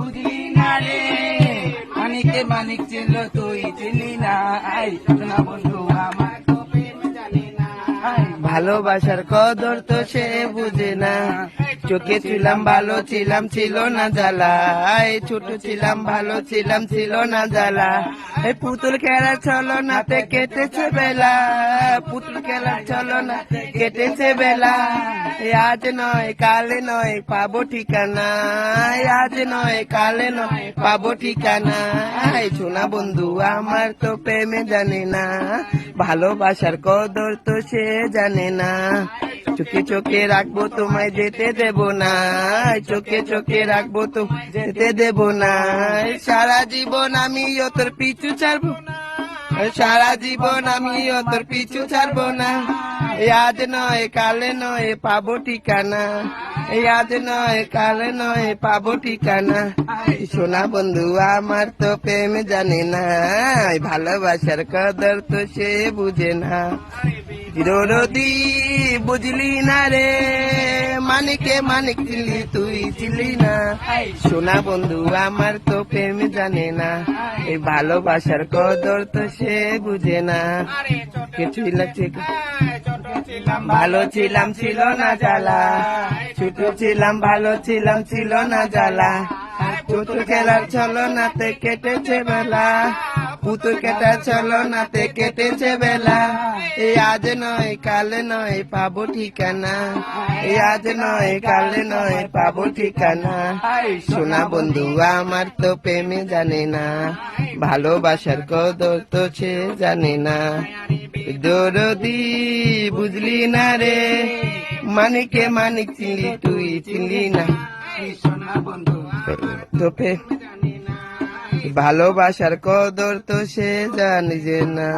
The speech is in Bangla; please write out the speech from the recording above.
বুঝলি না রে। মানিকে মানিক ছিল তুই চিনি না। আই, শোনা বন্ধু, আমার না। ভালোবাসার কদর তো সে বুঝে না। চোখে ছিলাম ভালো, ছিলাম ছিল না জ্বালা। ছোট ছিলাম, ভালো ছিলাম, ছিল না জ্বালা। এই পুতুল খেলার চলো নাতে কেটেছে বেলা। খেলার চলো না কেটেছে বেলা। আজ নয়, কালে নয়, পাবো ঠিকানা। আজ নয়, কালে নয়, পাবো ঠিকানা। শোনা বন্ধু, আমার তো প্রেমে জানে না। ভালোবাসার কদর তো সে জানে না। চোখে চোখে রাখব তোমায় যেতে দেব না। চোখে চোখে রাখব তো যেতে দেব না। সারা জীবন আমি তোর পিছু ছাড়বো। না সারা জীবন আমি তোর পিছু ছাড়বো না। আজ নয়, কালে নয়, পাবো ঠিকানা। আজ নয়, কালে নয়, পাবো ঠিকানা। সোনা বন্ধু, আমার তো প্রেম জানে না। ভালোবাসার কদর তো সে বুঝে না। চিরদি বুঝলি না রে। মানিকে মানিক ছিলি তুই ছিলি না। সোনা বন্ধু আমার তো প্রেম জানে না। এই ভালোবাসার কদর তো সে বুঝে না। কিছুই লাগছে ভালো ছিলাম ছিল না জ্বালা। ছোট ছিলাম ভালো ছিলাম ছিল না জ্বালা। ছোট খেলার চলো নাতে কেটেছে বেলা। পুতুল চলো নাতে কেটেছে বেলা। এই আজ নয় কালে নয় পাবো ঠিকানা। এই আজ নয় কালে নয় পাবো ঠিকানা। সোনা বন্ধু আমার তো প্রেমে জানে না। ভালোবাসার কদর তো সে জানে না। দরদি বুঝলি না রে। মানিকে মানিক চিনলি তুই চিনলি না। শোনা বন্ধু। তোপে ভালোবাসার কদর তো সে জানি যে না।